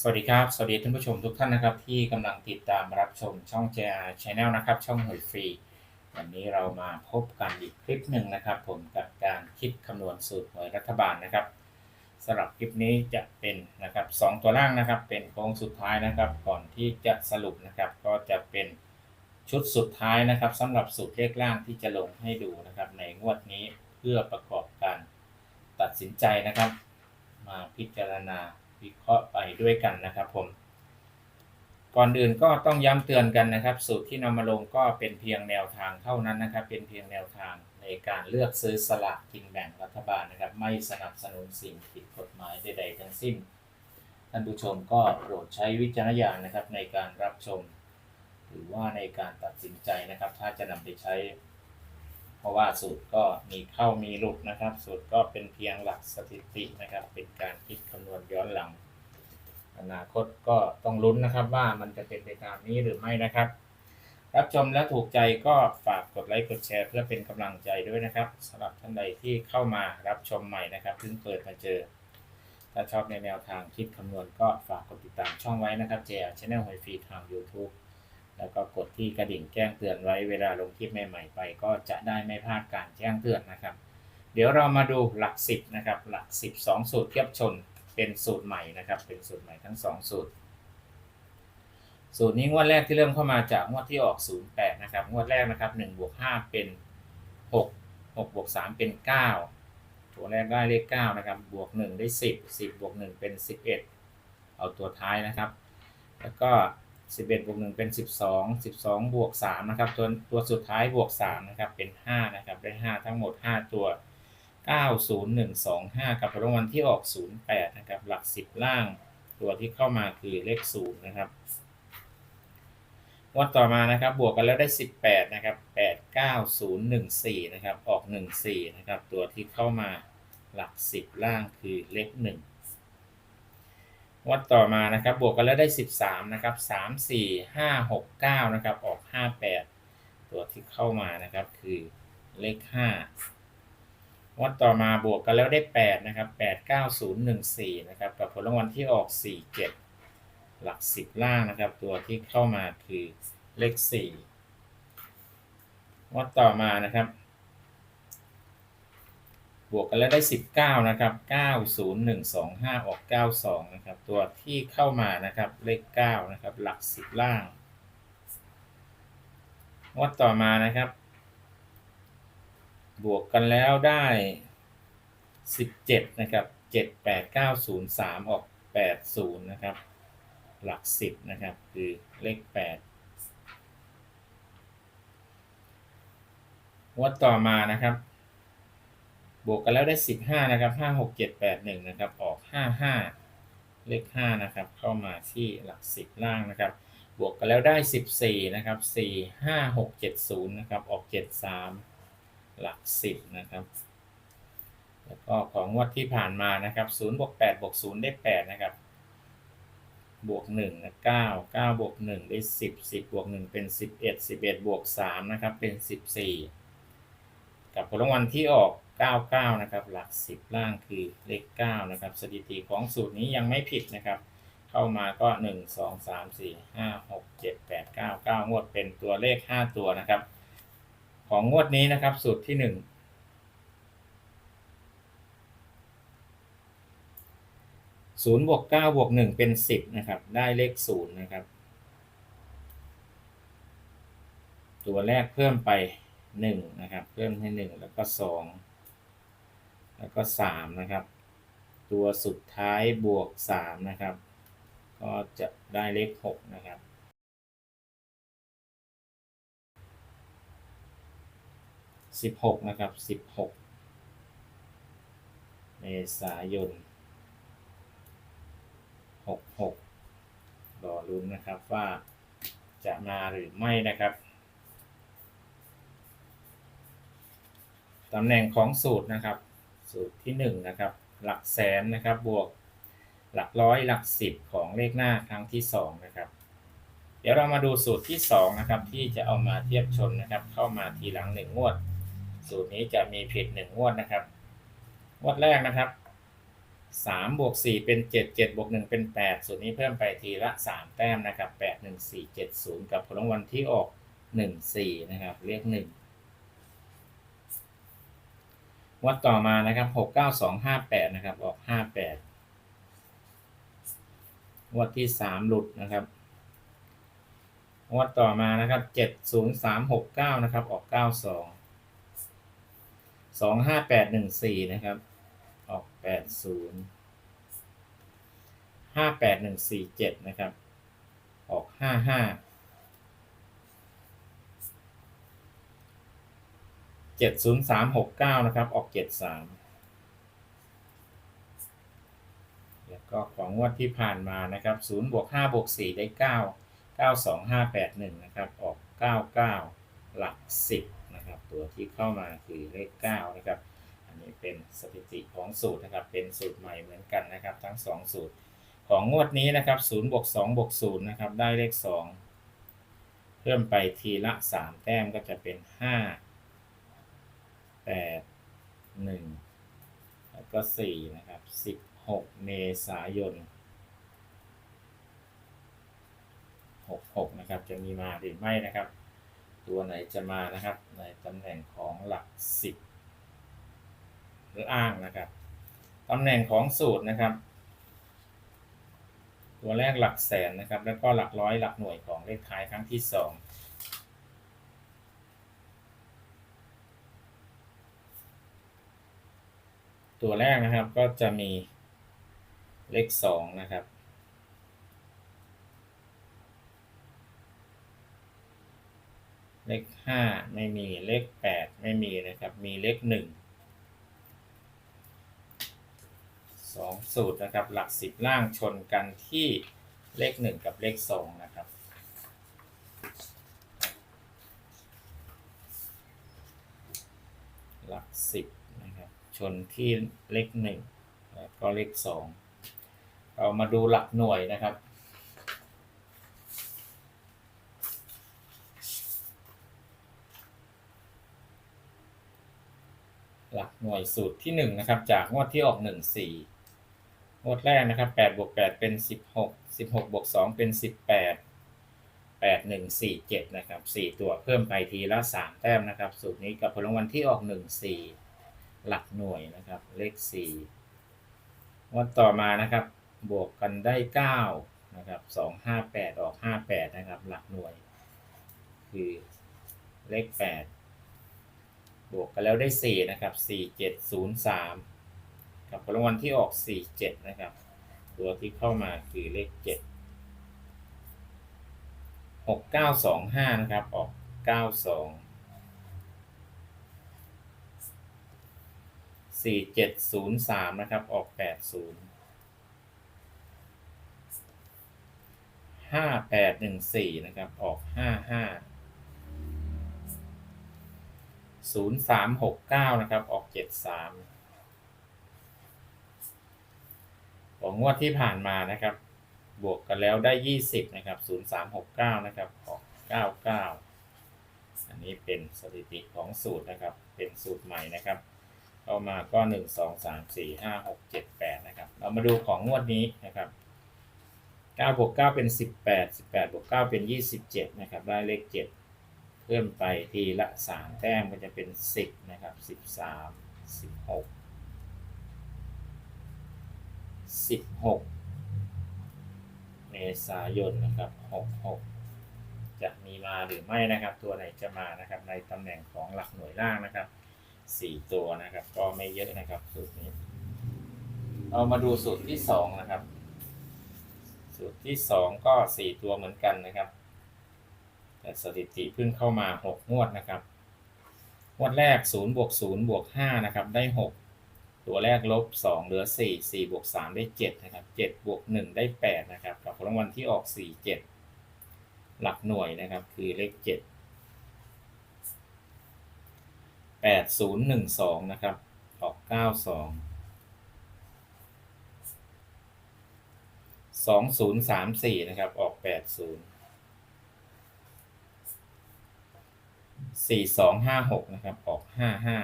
สวัสดีครับ สวัสดีท่านผู้ชมทุกท่านนะครับ ที่กำลังติดตามรับชมช่อง JR Channel นะครับ ช่องหวยฟรี วันนี้เรามาพบกันอีกคลิปหนึ่งนะครับ ผมกับการคิดคำนวณสูตรหวยรัฐบาลนะครับสำหรับคลิปนี้จะเป็นนะครับสองตัวล่างนะครับ เป็นโค้งสุดท้ายนะครับ ก่อนที่จะสรุปนะครับ ก็จะเป็นชุดสุดท้ายนะครับสำหรับสูตรเลขล่างที่จะลงให้ดูนะครับ ในงวดนี้เพื่อประกอบการตัดสินใจนะครับ มาพิจารณา วิเคราะห์ไปด้วยกันนะครับผม ก่อนอื่นก็ต้องย้ำเตือนกันนะครับ สูตรที่นำมาลงก็เป็นเพียงแนวทางเท่านั้นนะครับ เป็นเพียงแนวทางในการเลือกซื้อสลากกินแบ่งรัฐบาลนะครับ ไม่สนับสนุนสิ่งผิดกฎหมายใด ๆ ทั้งสิ้น ท่านผู้ชมก็โปรดใช้วิจารณญาณนะครับในการรับชม หรือว่าในการตัดสินใจนะครับ ถ้าจะนำไปใช้ เพราะว่าสูตรก็มีเข้ามีหลุดนะครับ สูตรก็เป็นเพียงหลักสถิตินะครับ เป็นการคิดคำนวณย้อนหลัง อนาคตก็ต้องลุ้นนะครับว่ามันจะเป็นไปตามนี้หรือไม่นะครับ รับชมและถูกใจก็ฝากกดไลค์กดแชร์ เพื่อเป็นกำลังใจด้วยนะครับสำหรับท่านใดที่เข้ามารับชมใหม่นะครับเพิ่งเปิดมาเจอ ถ้าชอบในแนวทางคิดคำนวณก็ฝากกดติดตามช่องไว้นะครับเจอชแนลหวยฟรีทาง YouTube แล้วก็กดที่กระดิ่งแจ้งเตือนไว้เวลาลงคลิปใหม่ๆไป ก็จะได้ไม่พลาดการแจ้งเตือนนะครับ เดี๋ยวเรามาดูหลักสิบนะครับหลักสิบสองสูตรเทียบชนเป็นสูตรใหม่นะครับเป็นสูตรใหม่ทั้งสองสูตร สูตรนี้งวดแรกที่เริ่มเข้ามาจากงวดที่ออก 08นะครับงวดแรกนะครับ1บวก5เป็น 6 6บวก3เป็น 9 ตัวแรกได้เลข9นะครับบวก 1 ได้ 10 10บวก1เป็น 11 เอาตัวท้ายนะครับ แล้วก็ 11บวก1เป็น12 12บวก3นะครับตัวตัวสุดท้ายบวก3นะครับเป็น5นะครับได้5ทั้งหมด5ตัว90125กับรางวัลที่ออก08นะครับหลัก10ล่างตัวที่เข้ามาคือเลข0นะครับงวดต่อมานะครับบวกกันแล้วได้ 18นะครับ89014นะครับออก 14นะครับตัวที่เข้ามาหลัก 10 ล่างคือเลข1 งวดต่อมานะครับ บวกกันแล้วได้ 13 นะครับ 3 4 5 6 9 นะครับ ออก 58 ตัวที่เข้ามานะครับ คือเลข 5 งวดต่อมาบวกกันแล้วได้ 8 นะครับ 89014 นะครับ กับผลรางวัลที่ออก 47 หลัก 10 ล่างนะครับ ตัวที่เข้ามาคือเลข 4 งวดต่อมานะครับ บวกกันแล้วได้ 19 นะครับ 90125 ออก 92 นะครับ ตัวที่เข้ามานะครับ เลข 9 นะครับ หลัก 10 ล่างงวดต่อมานะครับ บวกกันแล้วได้ 17 นะครับ 78903 ออก 80 นะครับ หลัก 10 นะครับ คือเลข 8งวดต่อมานะครับ บวกกันแล้วได้ 15 นะครับ 5 6 7 8 1 นะครับ ออก 55 เลข 5 นะครับ เข้ามาที่หลัก 10 ล่างนะครับ บวกกันแล้วได้ 14 นะครับ 4 5 6 7 0 นะครับ ออก 73 หลัก 10 นะครับ แล้วก็ของงวดที่ผ่านมานะครับ0บวก8บวก0ได้ 8 นะครับ บวก1นะ9 9บวก1ได้ 10 10 บวก 1 เป็น 11 11 บวก3นะครับ เป็น 14 กับผลรางวัลที่ออก 99 นะครับ หลัก 10 ล่างคือเลข 9 นะครับ สถิติของสูตรนี้ยังไม่ผิดนะครับ เข้ามาก็ 1 2 3 4 5 6 7 8 9 9 งวดเป็นตัวเลข 5 ตัวนะครับ ของงวดนี้นะครับ สูตรที่ 1ศูนย์บวกเก้าบวกหนึ่งเป็นสิบนะครับ ได้เลขศูนย์นะครับ ตัวแรกเพิ่มไปหนึ่งนะครับ เพิ่มให้หนึ่งแล้วก็สอง แล้วก็สามนะครับ ตัวสุดท้ายบวกสามนะครับ ก็จะได้เลขหกนะครับสิบหกนะครับสิบหกเมษายนหกหกรอลุ้นนะครับว่าจะมาหรือไม่นะครับตำแหน่งของสูตรนะครับ สูตรที่1นะครับหลักแสนนะครับบวกหลักร้อยหลักสิบของเลขหน้าครั้งที่2นะครับเดี๋ยวเรามาดูสูตรที่2นะครับที่จะเอามาเทียบชนนะครับ เข้ามาทีหลัง1งวด สูตรนี้จะมีผิด1งวดนะครับงวดแรกนะครับ3บวก4เป็น 7 7บวก1เป็น 8 สูตรนี้เพิ่มไปทีละ 3 แต้มนะครับ 8 1 4 7 0 กับผลรางวัลที่ออก 1 4 นะครับเลข1 งวัดต่อมานะครับหกเก้าสองห้าแปดนะครับ ออกห้าแปดวัดที่สามหลุดนะครับงวดต่อมานะครับเจ็ดศูนย์สามหกเก้านะครับ ออกเก้าสองสองห้าแปดหนึ่งสี่นะครับ ออกแปดศูนย์ห้าแปดหนึ่งสี่เจ็ดนะครับ ออกห้าห้า เจ็ดศูนย์สามหกเก้านะครับ ออกเจ็ดสามแล้วก็ของงวดที่ผ่านมานะครับศูนย์บวกห้าบวกสี่ได้เก้าเก้าสองห้าแปดหนึ่งนะครับ ออกเก้าเก้าหลักสิบนะครับ ตัวที่เข้ามาคือเลขเก้านะครับ อันนี้เป็นสถิติของสูตรนะครับ เป็นสูตรใหม่เหมือนกันนะครับ ทั้งสองสูตรของงวดนี้นะครับ0บวก2บวก0นะครับ ได้เลข 2 เพิ่มไปทีละ 3 แต้มก็จะเป็น 5 8 1แล้วก็4นะครับ16เมษายน66นะครับจะมีมาหรือไม่นะครับ ตัวไหนจะมานะครับ ในตำแหน่งของหลัก10หรืออ้างนะครับตำแหน่งของสูตรนะครับ ตัวแรกหลักแสนนะครับ แล้วก็หลักร้อยหลักหน่วยของเลขท้ายครั้งที่สอง ตัวแรกนะครับก็จะมีเลขสองนะครับ เลขห้าไม่มีเลขแปดไม่มีนะครับ มีเลขหนึ่งสองสูตรนะครับ หลักสิบล่างชนกันที่เลขหนึ่งกับเลขสองนะครับหลักสิบ ชนที่เลขหนึ่งแล้วก็เลขสองเรามาดูหลักหน่วยนะครับ หลักหน่วยสูตรที่หนึ่งนะครับ จากงวดที่ออกหนึ่งสี่งวดแรกนะครับแปดบวกแปดเป็นสิบหกสิบหกบวกสองเป็นสิบแปดแปดหนึ่งสี่เจ็ดนะครับสี่ตัวเพิ่มไปทีละสามแต้มนะครับ สูตรนี้กับผลรางวัลที่ออกหนึ่งสี่ หลักหน่วยนะครับ เลข4งวดต่อมานะครับ บวกกันได้ 9 นะครับ 258 ออก 58 นะครับ หลักหน่วย คือเลข 8 บวกกันแล้วได้ 4 นะครับ 4703 กับรางวัลที่ออก 47 นะครับ ตัวที่เข้ามาคือเลข 7 6925 นะครับ ออก 92 สี่เจ็ดศูนย์สามนะครับ ออกแปดศูนย์ห้าแปดหนึ่งสี่นะครับ ออกห้าห้าศูนย์สามหกเก้านะครับ ออกเจ็ดสามของงวดที่ผ่านมานะครับ บวกกันแล้วได้ยี่สิบนะครับศูนย์สามหกเก้านะครับ ออกเก้าเก้าอันนี้เป็นสถิติของสูตรนะครับ เป็นสูตรใหม่นะครับ เข้ามาก็หนึ่งสองสามสี่ห้าหกเจ็ดแปดนะครับ เรามาดูของงวดนี้นะครับเก้าบวกเก้าเป็นสิบแปดสิบแปดบวกเก้าเป็นยี่สิบเจ็ดนะครับ ได้เลขเจ็ดเพิ่มไปทีละสามแต้มก็จะเป็นสิบนะครับสิบสามสิบหกสิบหกเมษายนนะครับหกหกจะมีมาหรือไม่นะครับ ตัวไหนจะมานะครับ ในตำแหน่งของหลักหน่วยล่างนะครับ สี่ตัวนะครับ ก็ไม่เยอะนะครับสูตรนี้เรามาดูสูตรที่สองนะครับ สูตรที่สองก็สี่ตัวเหมือนกันนะครับ แต่สถิติเพิ่งเข้ามา6งวดนะครับงวดแรก0บวก0บวก5นะครับ ได้6ตัวแรกลบ2เหลือ4 4บวก3ได้7นะครับ7บวก1ได้8นะครับกับผลรางวัลที่ออก4 7หลักหน่วยนะครับ คือเลข7 8 0 1 2นย์หนึ่งสองนะครับ ออก9 2 2 0 3 4นย์สามสี่นะครับ ออก8 0สี่สองห้าหกนะครับ ออกห้าห้า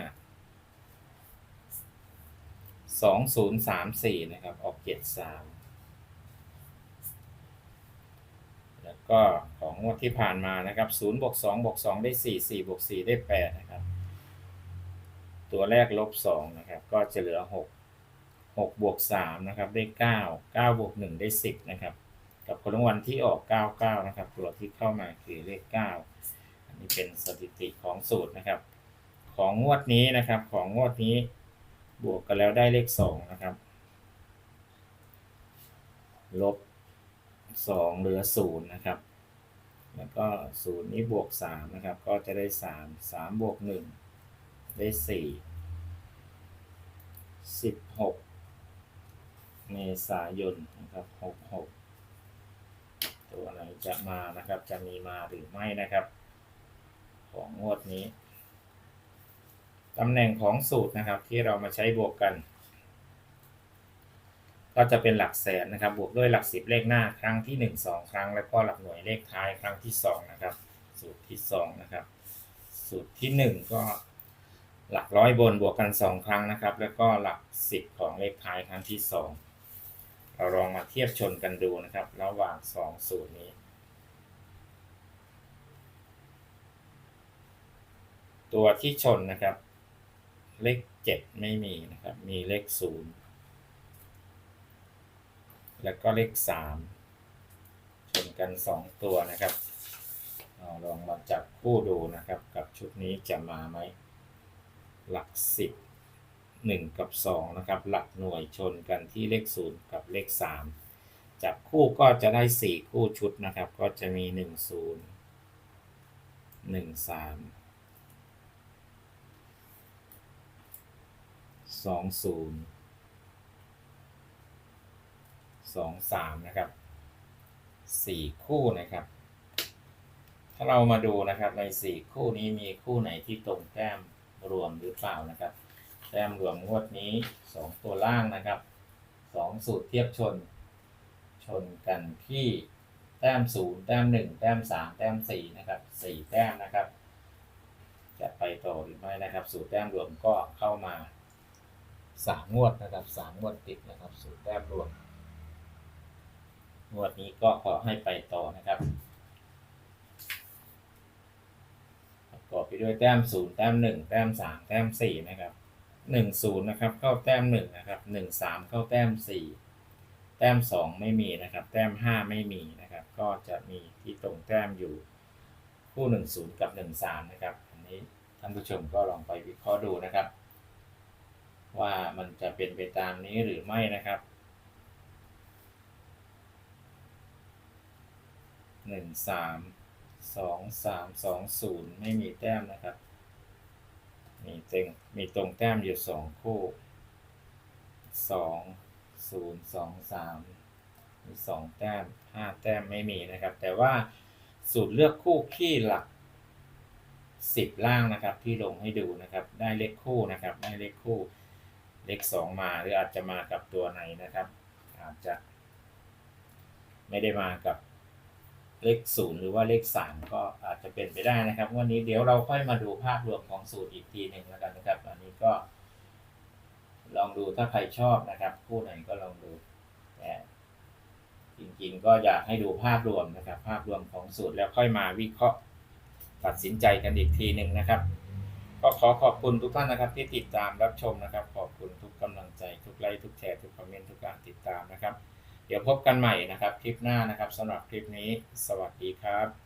สองศูนย์สามสี่นะครับ ออกเจ็ดสามแล้วก็ของงวดที่ผ่านมานะครับศูนย์บวกสองบวกสองได้สี่สี่บวกสี่ได้แปดนะครับ ตัวแรกลบสองนะครับ ก็จะเหลือหกหกบวกสามนะครับ ได้เก้าเก้าบวกหนึ่งได้สิบนะครับ กับคนรางวัลที่ออกเก้าเก้านะครับ ตัวที่เข้ามาคือเลขเก้าอันนี้เป็นสถิติของสูตรนะครับ ของงวดนี้นะครับ ของงวดนี้บวกกันแล้วได้เลขสองนะครับ ลบสองเหลือศูนย์นะครับ แล้วก็ศูนย์นี้บวกสามนะครับ ก็จะได้สามสามบวกหนึ่ง ได้สี่สิบหกเมษายนนะครับหกหกตัวไหนจะมานะครับ จะมีมาหรือไม่นะครับ ของงวดนี้ตำแหน่งของสูตรนะครับ ที่เรามาใช้บวกกัน ก็จะเป็นหลักแสนนะครับ บวกด้วยหลักสิบเลขหน้าครั้งที่หนึ่งสองครั้ง แล้วก็หลักหน่วยเลขท้ายครั้งที่สองนะครับ สูตรที่สองนะครับ สูตรที่หนึ่งก็ หลักร้อยบนบวกกันสองครั้งนะครับ แล้วก็หลักสิบของเลขท้ายครั้งที่สองเราลองมาเทียบชนกันดูนะครับ ระหว่างสองสูตรนี้ ตัวที่ชนนะครับ เลขเจ็ดไม่มีนะครับ มีเลขศูนย์แล้วก็เลขสามชนกันสองตัวนะครับเราลองมาจับคู่ดูนะครับ กับชุดนี้จะมาไหม หลักสิบหนึ่งกับสองนะครับ หลักหน่วยชนกันที่เลขศูนย์กับเลขสามจับคู่ก็จะได้สี่คู่ชุดนะครับ ก็จะมีหนึ่งศูนย์หนึ่งสามสองศูนย์สองสามนะครับสี่คู่นะครับ ถ้าเรามาดูนะครับในสี่คู่นี้มีคู่ไหนที่ตรงแต้ม รวมหรือเปล่านะครับ แต้มรวมงวดนี้สองตัวล่างนะครับสองสูตรเทียบชน ชนกันที่แต้มศูนย์แต้มหนึ่งแต้มสามแต้มสี่นะครับสี่แต้มนะครับ จะไปต่อหรือไม่นะครับ สูตรแต้มรวมก็เข้ามาสามงวดนะครับสามงวดติดนะครับ สูตรแต้มรวมงวดนี้ก็ขอให้ไปต่อนะครับ ประ กอบไปด้วยแต้มศูนย์แต้มหนึ่งแต้มสามแต้มสี่นะครับหนึ่งศูนย์นะครับเข้าแต้มหนึ่งนะครับหนึ่งสามเข้าแต้มสี่แต้มสองไม่มีนะครับ แต้มห้าไม่มีนะครับ ก็จะมีที่ตรงแต้มอยู่คู่หนึ่งศูนย์กับหนึ่งสามนะครับอันนี้ท่านผู้ชมก็ลองไปวิเคราะห์ดูนะครับ ว่ามันจะเป็นไปตามนี้หรือไม่นะครับหนึ่งสาม สองสามสองศูนย์ไม่มีแต้มนะครับ มีเต็งมีตรงแต้มอยู่สองคู่สองศูนย์สองสามมีสองแต้มห้าแต้มไม่มีนะครับ แต่ว่าสูตรเลือกคู่ขี้หลักสิบล่างนะครับที่ลงให้ดูนะครับ ได้เลขคู่นะครับ ได้เลขคู่เลขสองมาหรืออาจจะมากับตัวไหนนะครับ อาจจะไม่ได้มากับ เลขศูนย์หรือว่าเลขสามก็อาจจะเป็นไปได้นะครับ วันนี้เดี๋ยวเราค่อยมาดูภาพรวมของสูตรอีกทีหนึ่งแล้วกันนะครับ อันนี้ก็ ลองดูถ้าใครชอบนะครับ คู่ไหนก็ลองดูแต่จริงๆก็อยากให้ดูภาพรวมนะครับ ภาพรวมของสูตรแล้วค่อยมาวิเคราะห์ตัดสินใจกันอีกทีหนึ่งนะครับ ก็ขอขอบคุณทุกท่านนะครับ ที่ติดตามรับชมนะครับ ขอบคุณทุกกำลังใจทุกไลค์ทุกแชร์ทุกคอมเมนต์ทุกการติดตามนะครับ เดี๋ยวพบกันใหม่นะครับ คลิปหน้านะครับสำหรับคลิปนี้ สวัสดีครับ